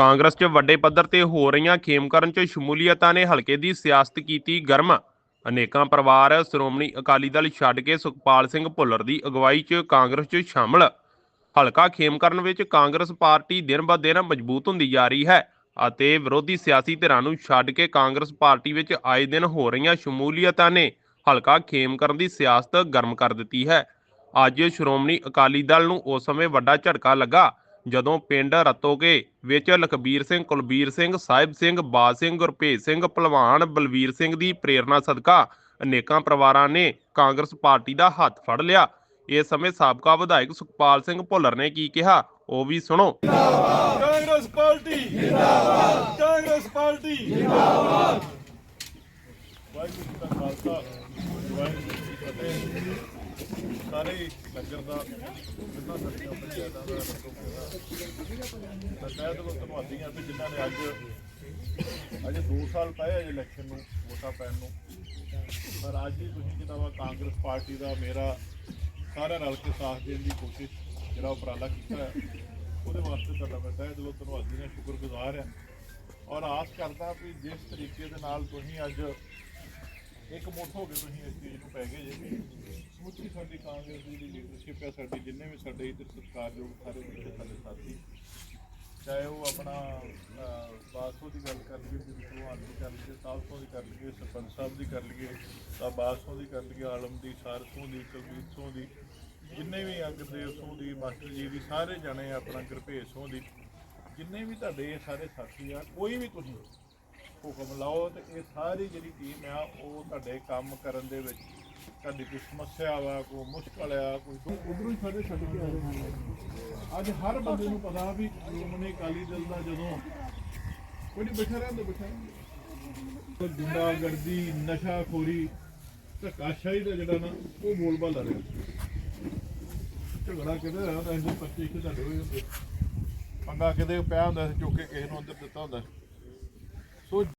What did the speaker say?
ਕਾਂਗਰਸ 'ਚ ਵੱਡੇ ਪੱਧਰ ਤੇ ਹੋ ਰਹੀਆਂ ਖੇਮਕਰਨ 'ਚ ਸ਼ਮੂਲੀਅਤਾਂ ਨੇ ਹਲਕੇ ਦੀ ਸਿਆਸਤ ਕੀਤੀ ਗਰਮ। ਅਨੇਕਾਂ ਪਰਿਵਾਰ ਸ਼੍ਰੋਮਣੀ ਅਕਾਲੀ ਦਲ ਛੱਡ ਕੇ ਸੁਖਪਾਲ ਸਿੰਘ ਭੁੱਲਰ ਦੀ ਅਗਵਾਈ 'ਚ ਕਾਂਗਰਸ 'ਚ ਸ਼ਾਮਲ। ਹਲਕਾ ਖੇਮਕਰਨ ਵਿੱਚ ਕਾਂਗਰਸ ਪਾਰਟੀ ਦਿਨ ਬ ਦਿਨ ਮਜ਼ਬੂਤ ਹੁੰਦੀ ਜਾ ਰਹੀ ਹੈ ਅਤੇ ਵਿਰੋਧੀ ਸਿਆਸੀ ਧਿਰਾਂ ਨੂੰ ਛੱਡ ਕੇ ਕਾਂਗਰਸ ਪਾਰਟੀ ਵਿੱਚ ਆਏ ਦਿਨ ਹੋ ਰਹੀਆਂ ਸ਼ਮੂਲੀਅਤਾਂ ਨੇ ਹਲਕਾ ਖੇਮਕਰਨ ਦੀ ਸਿਆਸਤ ਗਰਮ ਕਰ ਦਿੱਤੀ ਹੈ। ਅੱਜ ਸ਼੍ਰੋਮਣੀ ਅਕਾਲੀ ਦਲ ਨੂੰ ਉਸ ਸਮੇਂ ਵੱਡਾ ਝਟਕਾ ਲੱਗਾ ਜਦੋਂ ਪਿੰਡ ਰਤੋਕੇ ਵਿੱਚ ਲਖਬੀਰ ਸਿੰਘ, ਕੁਲਬੀਰ ਸਿੰਘ, ਸਾਹਿਬ ਸਿੰਘ, ਬਾਜ ਸਿੰਘ, ਗੁਰਭੇਜ ਸਿੰਘ, ਭਲਵਾਨ ਬਲਵੀਰ ਸਿੰਘ ਦੀ ਪ੍ਰੇਰਣਾ ਸਦਕਾ ਅਨੇਕਾਂ ਪਰਿਵਾਰਾਂ ਨੇ ਕਾਂਗਰਸ ਪਾਰਟੀ ਦਾ ਹੱਥ ਫੜ ਲਿਆ। ਇਸ ਸਮੇਂ ਸਾਬਕਾ ਵਿਧਾਇਕ ਸੁਖਪਾਲ ਸਿੰਘ ਭੁੱਲਰ ਨੇ ਕੀ ਕਿਹਾ, ਉਹ ਵੀ ਸੁਣੋ। ਕਾਂਗਰਸ ਪਾਰਟੀ ਜਿੰਦਾਬਾਦ ਕਾਂਗਰਸ ਪਾਰਟੀ। ਜਿੰਦਾਬਾਦ ਵਾਹਿਗੁਰੂ ਜੀ ਕਾ ਖਾਲਸਾ, ਵਾਹਿਗੁਰੂ ਜੀ ਕੀ ਫਤਿਹ। ਸਾਰੇ ਹੀ ਨਗਰ ਦਾ ਜਿੰਨਾ ਸਾਡੀਆਂ ਪੰਚਾਇਤਾਂ ਦਾ ਰਸੋ ਮੈਂ ਸ਼ਾਇਦ ਧੰਨਵਾਦੀ ਹਾਂ ਵੀ ਜਿਨ੍ਹਾਂ ਨੇ ਅੱਜ ਅਜੇ 2 ਸਾਲ ਪਏ ਅਜੇ ਇਲੈਕਸ਼ਨ ਨੂੰ, ਵੋਟਾਂ ਪੈਣ ਨੂੰ। ਪਰ ਅੱਜ ਹੀ ਤੁਸੀਂ ਜਿਹੜਾ ਵਾ ਕਾਂਗਰਸ ਪਾਰਟੀ ਦਾ ਮੇਰਾ ਸਾਰਾ ਰਲ ਕੇ ਸਾਥ ਦੇਣ ਦੀ ਕੋਸ਼ਿਸ਼ ਜਿਹੜਾ ਉਪਰਾਲਾ ਕੀਤਾ ਉਹਦੇ ਵਾਸਤੇ ਤੁਹਾਡਾ ਮੈਂ ਤਹਿ ਦਿਲੋਂ ਧੰਨਵਾਦੀ ਹਾਂ, ਸ਼ੁਕਰਗੁਜ਼ਾਰ ਹਾਂ। ਔਰ ਆਸ ਕਰਦਾ ਵੀ ਜਿਸ ਤਰੀਕੇ ਦੇ ਨਾਲ ਤੁਸੀਂ ਅੱਜ ਇੱਕ ਮੁੱਠ ਹੋ ਕੇ ਤੁਸੀਂ ਇਸ ਚੀਜ਼ ਨੂੰ ਪੈ ਗਏ ਜੇ ਸਾਡੀ ਦੀ ਲੀਡਰਸ਼ਿਪ ਹੈ ਸਾਡੀ ਜਿੰਨੇ ਵੀ ਸਾਡੇ ਇੱਧਰ ਸਤਿਕਾਰਯੋਗ ਸਾਰੇ ਜਿਹੜੇ ਸਾਡੇ ਸਾਥੀ ਚਾਹੇ ਉਹ ਆਪਣਾ ਅਹ, ਬਾਸੋ ਦੀ ਗੱਲ ਕਰ ਲਈਏ ਬਿਲ ਭਗਵਾਨ ਦੀ ਕਰ ਲਈਏ ਸਾਲਸੋਂ ਦੀ ਕਰ ਲਈਏ ਸਰਪੰਚ ਸਾਹਿਬ ਦੀ ਕਰ ਲਈਏ ਤਾਂ ਬਾਸੋਂ ਦੀ ਕਰ ਲਈਏ ਆਲਮ ਦੀ ਸਾਰਸੋਂ ਦੀ ਕੁਲਬੀਰ ਸੋਂ ਦੀ ਜਿੰਨੇ ਵੀ ਅੰਗਦੇਵ ਸੋਂ ਦੀ ਮਾਸਟਰ ਜੀ ਦੀ ਸਾਰੇ ਜਣੇ ਆਪਣਾ ਗੁਰਭੇਜ ਸੋਂ ਦੀ ਜਿੰਨੇ ਵੀ ਤੁਹਾਡੇ ਇਹ ਸਾਰੇ ਸਾਥੀ ਆ ਕੋਈ ਵੀ ਤੁਸੀਂ ਹੁਕਮ ਲਾਓ ਤੇ ਇਹ ਸਾਰੀ ਜਿਹੜੀ ਟੀਮ ਆ ਉਹ ਤੁਹਾਡੇ ਕੰਮ ਕਰਨ ਦੇ ਵਿੱਚ ਤੁਹਾਡੀ ਕੋਈ ਸਮੱਸਿਆ ਵਾ, ਕੋਈ ਮੁਸ਼ਕਲ ਆ, ਕੋਈ ਉਧਰੋਂ ਹੀ ਸਾਡੇ ਛੱਡ ਕੇ ਆਏ ਹਨ ਅੱਜ ਹਰ ਬੰਦੇ ਨੂੰ ਪਤਾ ਵੀ ਸ਼੍ਰੋਮਣੀ ਅਕਾਲੀ ਦਲ ਦਾ ਜਦੋਂ ਕੋਈ ਨਹੀਂ ਰਹਿੰਦਾ, ਬੈਠਾ ਗੁੰਡਾਗਰਦੀ, ਨਸ਼ਾਖੋਰੀ, ਧੱਕਾਸ਼ਾਹੀ ਦਾ ਜਿਹੜਾ ਨਾ, ਉਹ ਬੋਲ ਬਾਲਾ ਰਿਹਾ। ਝਗੜਾ ਕਿਤੇ ਹੋਇਆ ਹੁੰਦਾ ਸੀ ਪੱਚੀ ਇੱਥੇ ਤੁਹਾਡੇ ਹੋਏ ਹੁੰਦੇ? ਪੰਗਾ ਕਿਤੇ ਪਿਆ ਹੁੰਦਾ ਸੀ ਚੁੱਕ ਕੇ ਕਿਸੇ ਨੂੰ ਅੰਦਰ ਦਿੱਤਾ ਹੁੰਦਾ? ਸੋ